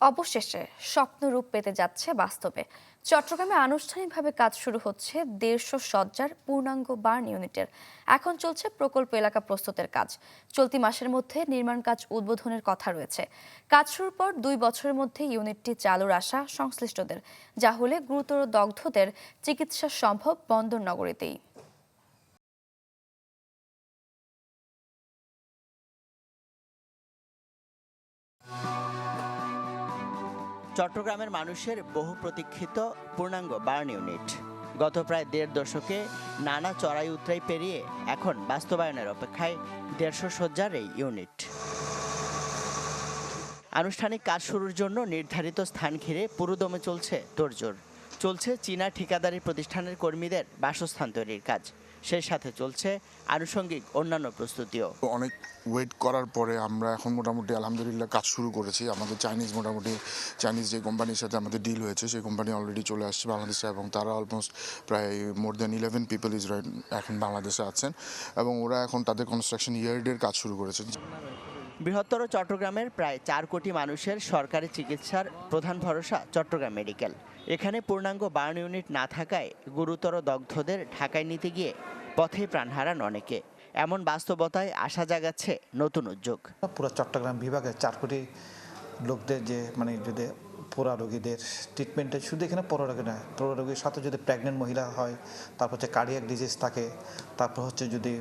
অবশেষে স্বপ্নরূপ পেতে যাচ্ছে বাস্তবে। চট্টগ্রামে আনুষ্ঠানিকভাবে কাজ শুরু হচ্ছে দেড়শো সজ্জার পূর্ণাঙ্গ বার্ন ইউনিটের। এখন চলছে প্রকল্প এলাকা প্রস্তুতের কাজ। চলতি মাসের মধ্যে নির্মাণ কাজ উদ্বোধনের কথা রয়েছে। কাজ শুরুর পর দুই বছরের মধ্যে ইউনিটটি চালুর আশা সংশ্লিষ্টদের, যা হলে গুরুতর দগ্ধদের চিকিৎসা সম্ভব বন্দর নগরীতেই। চট্টগ্রামের মানুষের বহু প্রতীক্ষিত পূর্ণাঙ্গ বার্ন ইউনিট। গত প্রায় দেড় দশকে নানা চড়াই উতরাই পেরিয়ে এখন বাস্তবায়নের অপেক্ষায় দেড়শো সজ্জার এই ইউনিট। আনুষ্ঠানিক কাজ শুরুর জন্য নির্ধারিত স্থান ঘিরে পুরোদমে চলছে তোড়জোড়। চলছে চীনা ঠিকাদারি প্রতিষ্ঠানের কর্মীদের বাসস্থান তৈরির কাজ। সেই সাথে চলছে আনুষঙ্গিক অন্যান্য প্রস্তুতিও। অনেক ওয়েট করার পরে আমরা এখন মোটামুটি আলহামদুলিল্লাহ কাজ শুরু করেছি। আমাদের চাইনিজ মোটামুটি চাইনিজ যে কোম্পানির সাথে আমাদের ডিল হয়েছে, সেই কোম্পানি অলরেডি চলে আসছে বাংলাদেশে এবং তারা অলমোস্ট প্রায় more than eleven people is এখন বাংলাদেশে আছেন এবং ওরা এখন তাদের কনস্ট্রাকশন ইয়ার্ডের কাজ শুরু করেছে বৃহত্তর চট্টগ্রামের প্রায় চার কোটি মানুষের সরকারি চিকিৎসার প্রধান ভরসা চট্টগ্রাম মেডিকেল। এখানে পূর্ণাঙ্গ বার্ন ইউনিট না থাকায় গুরুতর দগ্ধদের ঢাকায় নিতে গিয়ে পথে প্রাণ হারান অনেকে। এমন বাস্তবতায় আশা জাগাচ্ছে নতুন উদ্যোগ। পুরো চট্টগ্রাম বিভাগে চার কোটি লোকদের যে মানে যদি পোড়া রোগীদের ট্রিটমেন্টে শুধু এখানে পোড়া রোগী নয় পোড়া রোগীর সাথে যদি প্রেগনেন্ট মহিলা হয়, তারপর হচ্ছে কার্ডিয়াক ডিজিজ থাকে, তারপর হচ্ছে যদি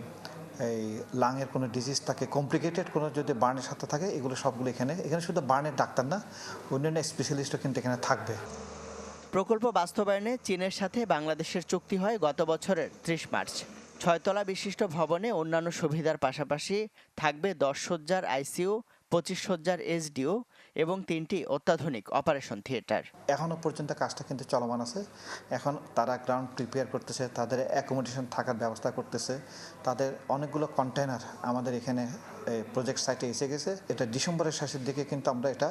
এই লাংয়ের কোনো ডিজিজ থাকে কমপ্লিকেটেড কোনো যদি বার্নের সাথে থাকে, এগুলো সবগুলো এখানে এখানে শুধু বার্নের ডাক্তার না, অন্যান্য স্পেশালিস্টও কিন্তু এখানে থাকবে। প্রকল্প বাস্তবায়নে চীনের সাথে বাংলাদেশের চুক্তি হয় গত বছরের ত্রিশ মার্চ। ছয়তলা বিশিষ্ট ভবনে অন্যান্য সুবিধার পাশাপাশি থাকবে দশ সজ্জার আইসিইউ, পঁচিশ সজ্জার এসডিও এবং তিনটি অত্যাধুনিক অপারেশন থিয়েটার। এখনও পর্যন্ত কাজটা কিন্তু চলমান আছে। এখন তারা গ্রাউন্ড প্রিপেয়ার করতেছে তাদের অ্যাকোমোডেশন থাকার ব্যবস্থা করতেছে। তাদের অনেকগুলো কন্টেনার আমাদের এখানে প্রজেক্ট সাইটে এসে গেছে। এটা ডিসেম্বরের শেষের দিকে কিন্তু আমরা এটা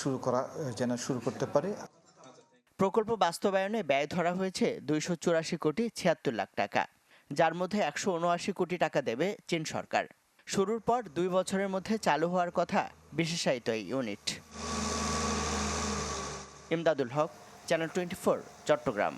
শুরু করা যেন শুরু করতে পারি। প্রকল্প বাস্তবায়নে ব্যয় ধরা হয়েছে দুইশো চুরাশি কোটি ছিয়াত্তর লাখ টাকা। যার মধ্যে একশো উনআশি কোটি টাকা দেবে চীন সরকার। শুরুর পর দুই বছরের মধ্যে চালু হওয়ার কথা বিশেষায়িত এই unit Imdadul Haque channel twenty four Chattogram.